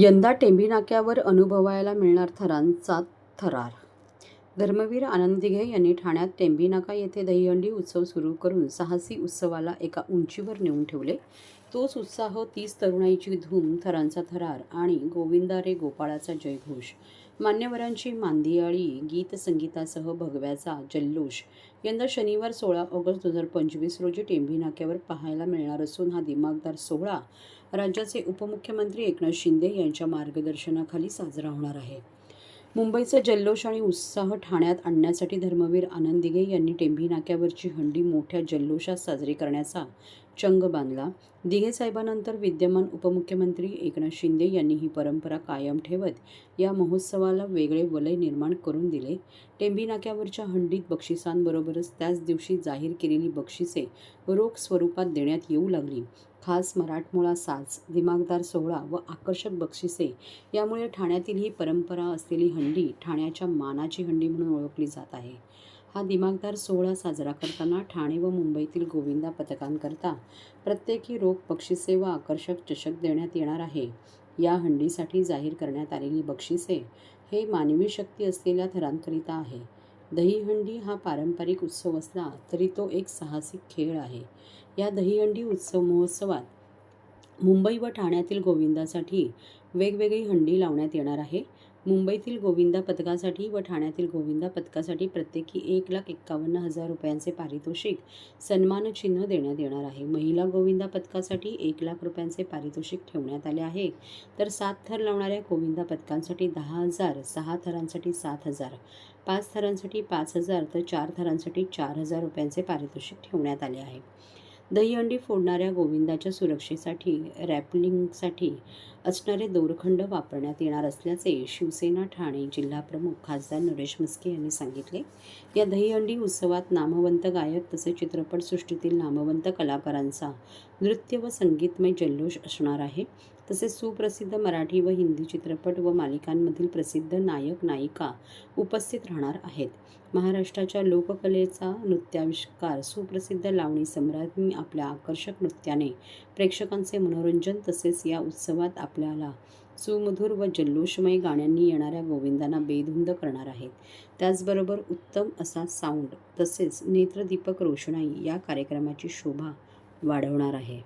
यंदा टेंभी नाक्यावर अनुभवायला मिळणार थरांचा थरार धर्मवीर आनंदिघे यांनी ठाण्यात टेंबीनाका येथे दहीहंडी उत्सव सुरू करून साहसी उत्सवाला एका उंचीवर नेऊन ठेवले. तोच उत्साह तीस तरुणाईची धूम थरांचा थरार आणि गोविंदा रे गोपाळाचा जयघोष मान्यवरांची मांदियाळी गीत संगीतासह भगव्याचा जल्लोष. यंदा शनिवार सोळा ऑगस्ट दोन हजार पंचवीस रोजी टेंभी नाक्यावर पाहायला मिळणार असून हा दिमागदार सोहळा राज्याचे उपमुख्यमंत्री एकनाथ शिंदे यांच्या मार्गदर्शनाखाली साजरा होणार आहे. मुंबईचा जल्लोष आणि उत्साह ठाण्यात आणण्यासाठी धर्मवीर आनंद दिघे यांनी टेंभी नाक्यावरची हंडी मोठ्या जल्लोषात साजरी करण्याचा चंग बांधला. दिघे साहेबांनंतर विद्यमान उपमुख्यमंत्री एकनाथ शिंदे यांनी ही परंपरा कायम ठेवत या महोत्सवाला वेगळे वलय निर्माण करून दिले. टेंभी नाक्यावरच्या हंडीत बक्षिसांबरोबरच त्याच दिवशी जाहीर केलेली बक्षिसे रोख स्वरूपात देण्यात येऊ लागली. खास मराठमोळा साज दिमागदार सोहळा व आकर्षक बक्षिसे यामुळे ठाण्यातील ही परंपरा असलेली हंडी ठाण्याच्या मानाची हंडी म्हणून ओळखली जात आहे. हा दिमागदार सोहळा साजरा करताना ठाणे व मुंबईतील गोविंदा पथकांकरता प्रत्येकी रोख बक्षिसे व आकर्षक चषक देण्यात येणार आहे. या हंडीसाठी जाहीर करण्यात आलेली बक्षिसे हे मानवी शक्ती असलेल्या थरांकरिता आहे. दहीहंडी हा पारंपरिक उत्सव असला तरी तो एक साहसिक खेळ आहे. या दहीहंडी उत्सव महोत्सवात मुंबई व ठाण्यातील गोविंदासाठी वेगवेगळी हंडी लावण्यात येणार आहे. मुंबईतील गोविंदा पथकासाठी व ठाण्यातील गोविंदा पथकासाठी प्रत्येकी एक लाख एक्कावन्न हजार रुपयांचे पारितोषिक सन्मानचिन्ह देण्यात येणार आहे. महिला गोविंदा पथकासाठी एक लाख रुपयांचे पारितोषिक ठेवण्यात आले आहे. तर सात थर लावणाऱ्या गोविंदा पथकांसाठी दहा हजार सहा थरांसाठी सात हजार पाच थरांसाठी पाच हजार तर चार थरांसाठी चार हजार रुपयांचे पारितोषिक ठेवण्यात आले आहे. दहीहंडी फोडणाऱ्या गोविंदाच्या सुरक्षेसाठी रॅपलिंगसाठी असणारे दोरखंड वापरण्यात येणार असल्याचे शिवसेना ठाणे जिल्हाप्रमुख खासदार नरेश मस्के यांनी सांगितले. या दहीहंडी उत्सवात नामवंत गायक तसेच चित्रपटसृष्टीतील नामवंत कलाकारांचा नृत्य व संगीतमय जल्लोष असणार आहे. तसेच सुप्रसिद्ध मराठी व हिंदी चित्रपट व मालिकांमधील प्रसिद्ध नायक नायिका उपस्थित राहणार आहेत. महाराष्ट्राच्या लोककलेचा नृत्याविष्कार सुप्रसिद्ध लावणी सम्राज्ञी आपल्या आकर्षक नृत्याने प्रेक्षकांचे मनोरंजन तसेच या उत्सवात आपल्याला सुमधुर व जल्लोषमय गाण्यांनी येणाऱ्या गोविंदांना बेधुंद करणार आहेत. त्याचबरोबर उत्तम असा साऊंड तसेच नेत्रदीपक रोषणाई या कार्यक्रमाची शोभा वाढवणार आहे.